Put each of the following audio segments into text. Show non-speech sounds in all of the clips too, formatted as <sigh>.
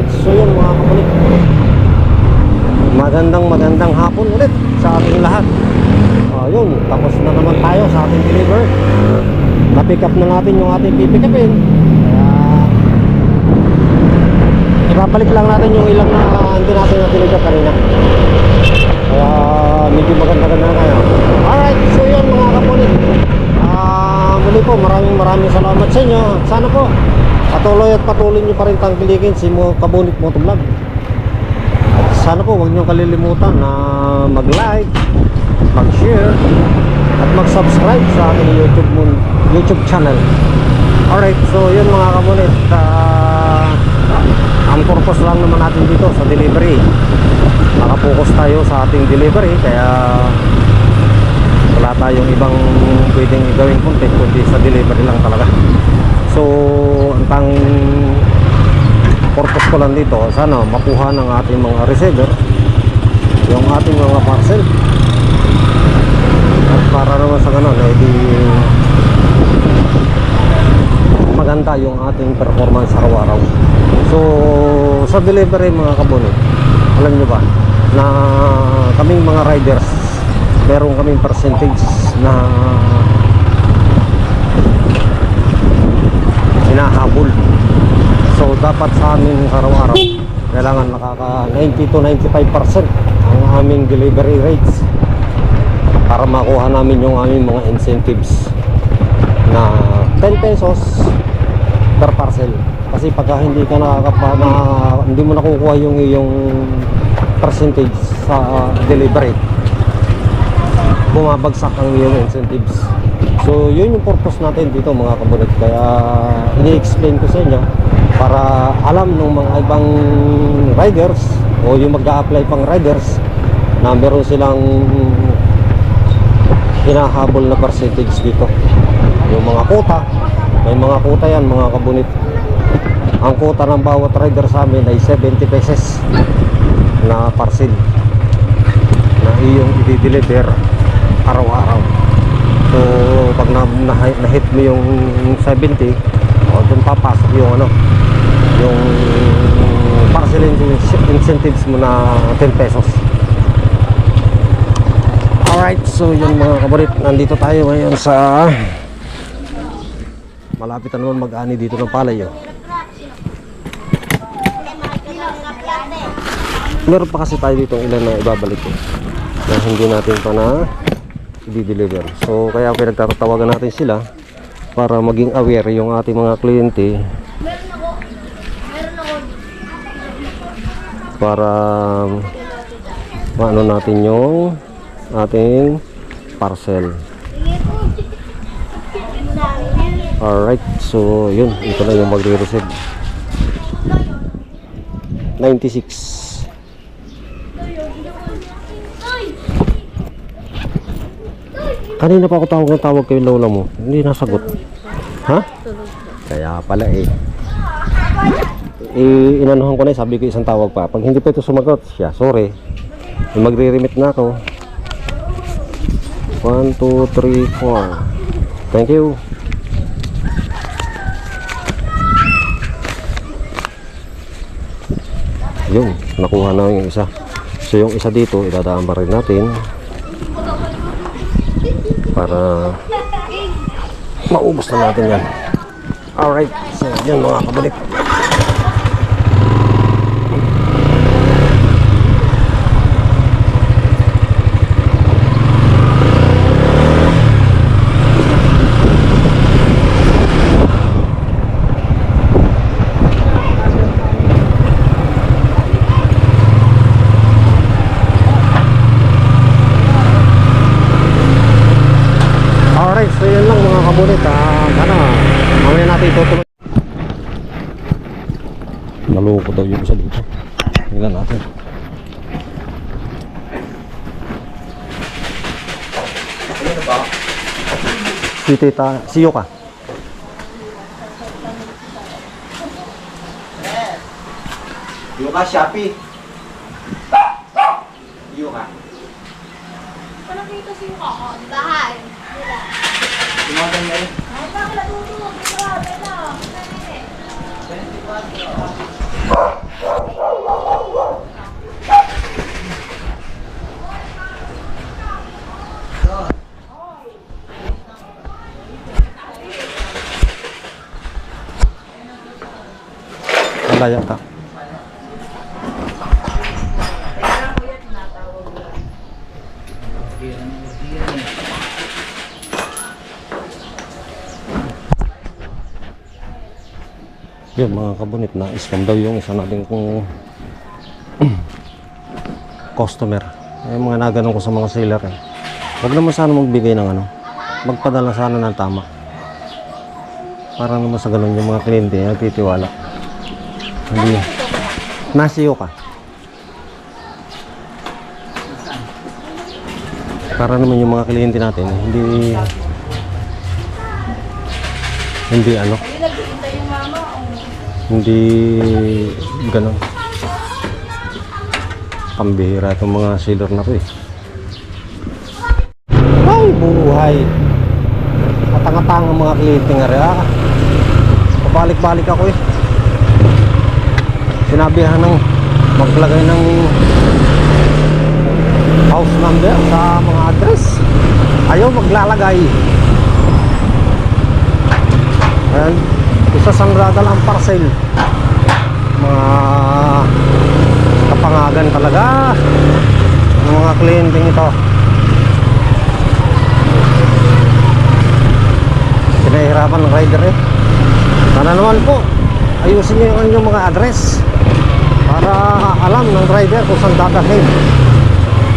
Alright, so yun mga kapulit. Magandang magandang hapon ulit sa ating lahat. Ayun, tapos na naman tayo sa ating deliver. Na-pick up na natin yung ating pipick upin. Kaya ibabalik lang natin yung ilang na hindi natin na pick up kanina. Kaya medyo maganda-ganda na tayo. Alright, so yun mga kapulit. Ah, muli po, maraming maraming salamat sa inyo. Sana po patuloy at patuloy nyo pa rin tangkilikin si Mo Kabunit Motovlog. At sana po huwag nyo kalilimutan na mag-like, mag-share, at mag-subscribe sa aking YouTube mun YouTube channel. Alright, so yun mga kabunit. ah, ang purpose lang naman natin dito sa delivery. Nakapokus tayo sa ating delivery kaya wala tayong ibang pwedeng gawing content kundi sa delivery lang talaga. So, ang tanging purpose ko lang dito, sana makuha ng ating mga receiver yung ating mga parcel. At para naman sa ganun, eh di maganda yung ating performance araw-araw. So, sa delivery mga kabunit, alam nyo ba, na kaming mga riders, meron kaming percentage na hinahabol. So, dapat sa amin araw-araw, kailangan nakaka 90 to 95% ang aming delivery rates para makuha namin yung aming mga incentives na 10 pesos per parcel. Kasi pagka hindi ka nakakapa, na, hindi mo nakukuha yung iyong percentage sa delivery, bumabagsak ang iyong incentives. So, yun yung purpose natin dito mga kabunit. Kaya, ini-explain ko sa inyo para alam ng mga ibang riders o yung mag-a-apply pang riders na meron silang hinahabol na percentage dito. Yung mga quota, may mga quota yan mga kabunit. Ang quota ng bawat rider sa amin ay 70 pesos na parcel na iyong i-deliver araw-araw. So, pag na, na, na-hit mo yung 70, o doon papasok yung ano, yung in- incentives mo na 10 pesos. Alright, so yun mga kabarit, nandito tayo ngayon sa malapit na naman mag-ani dito ng palay. Oh. Meron pa kasi tayo dito ilan na ibabalik ko na hindi natin pa na i-deliver. So kaya pinagtatawagan natin sila para maging aware yung ating mga kliyente para maano natin yung ating parcel. Alright, so yun, ito na yung magre-receive. 96. Kanina pa ako tawag ng tawag kay lola mo. Hindi nasagot. Ha? Kaya pala eh. Eh, inanuhan ko na eh, sabi ko isang tawag pa. Pag hindi pa ito sumagot, siya, sorry. Magre-remit na ako. 1, 2, 3, 4. Thank you. Yun, nakuha na yung isa. So yung isa dito, idadaan pa rin natin para maubos na natin yan. Alright, so yan mga kabalik. Alright, so mga kabulit. Ah, sana, mamaya natin itutuloy. Naloko daw yung isa dito. Tingnan natin. Si tita, si Yuka. Yuka Shopee. Yuka. Walang dito si yung kaka. Bahay. Tumagan na rin. Ay, bakit natutulog? Ito, ito. Wala yata. Yun mga kabunit na scam daw yung isa nating kung <clears throat> customer. Yung mga naganon ko sa mga seller eh. Huwag naman sana magbigay ng ano. Magpadala sana ng tama. Para naman sa ganun yung mga kliyente nagtitiwala. Hindi. Nasiyo ka. Para naman yung mga kliyente natin hindi hindi ano Hindi naghihintay yung mama. Oh. Hindi ganun. Pambihira itong mga sealer na to eh. Ay buhay. Atang-atang ang mga kliyente nga rin ah. pabalik-balik ako eh. Sinabihan ng maglagay ng house number sa mga address. Ayaw maglalagay. Ayan, isa sang dadala ang parcel. Mga kapangagan talaga ng mga kliyente ito. Pinahirapan ng rider eh. Sana naman po, ayusin niyo yung inyong mga address para alam ng driver kung saan dadalhin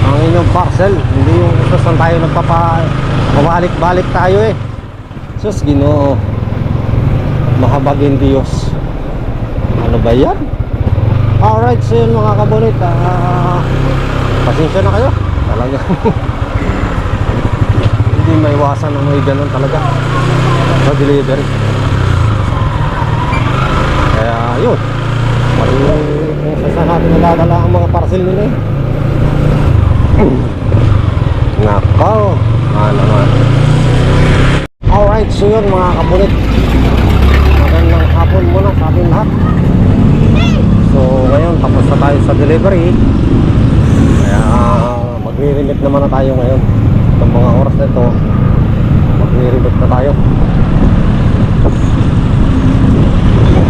ang inyong parcel. Hindi yung kung saan tayo nagpapa pabalik-balik tayo eh. Sus, ginoo. Mahabagin Diyos. Ano ba yan? Alright, so yun mga kabunit. ah, pasensya na kayo. Talaga. <laughs> Hindi maiwasan na may ganun talaga. Sa delivery. Kaya yun. Kung saan natin nadadala ang mga parcel nila eh. Nakaw. Ah, naman. Alright, so yun mga kabunit. Ating lahat. So ngayon tapos na tayo sa delivery. Kaya magre-remit naman na tayo ngayon. Itong mga oras na ito, magre-remit na tayo.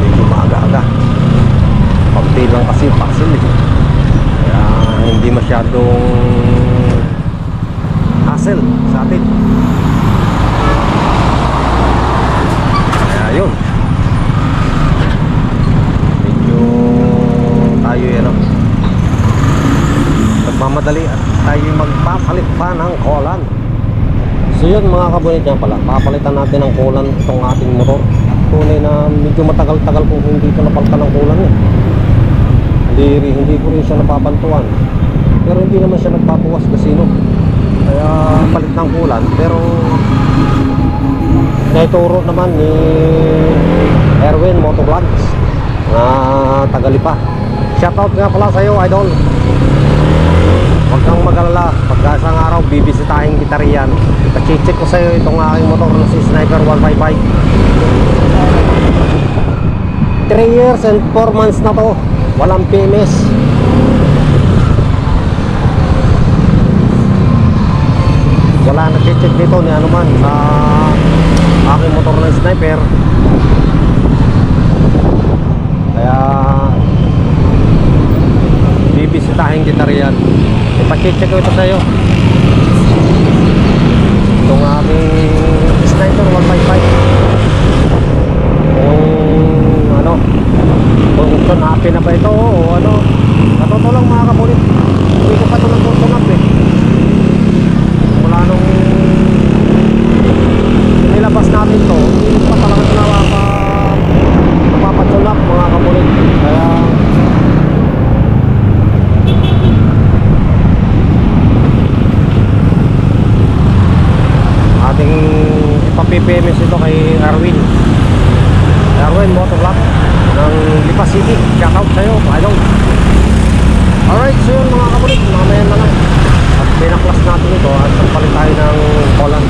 Medyo maaga-aga. Pagbilang kasi yung parcel eh. Kaya hindi masyadong hassle sa atin. Kaya yun. Medyo tayo yan oh. Nagmamadali at tayo magpapalit pa ng kolan. So yun mga kabunit yan pala. Papalitan natin ng kolan itong ating motor. Tunay na medyo matagal-tagal kung hindi ito napalitan ng kolan eh. Hindi, hindi ko rin siya napapantuan. Pero hindi naman siya nagpapawas kasino. Kaya palit ng kulan. Pero naituro naman ni Erwin Motovlogs na tagalipa. Shoutout nga pala sa'yo, idol. Huwag kang magalala. Pagka isang araw, bibisitahin kita riyan. Pachicheck ko sa'yo itong aking motor na si Sniper 155. 3 years and 4 months na to. Walang PMS. wala na check dito ni ano man sa aking motor na sniper kaya bibisitahin kita riyan ipacheck ko ito sa'yo itong aking sniper 155 kung ano kung ito happy na ba ito o ano katotoo lang mga kapulit hindi ko pa ito natutunap eh mula nung nilabas natin to hindi pa talaga ito napapa napapatulak mga kapulit kaya ating ipapipemes ito kay Arwin. Arwin Motovlog ng Lipa City. Shoutout sa'yo idol alright so yun mga kapulit mamaya na lang. At pinaklas natin ito at palit tayo ng kolan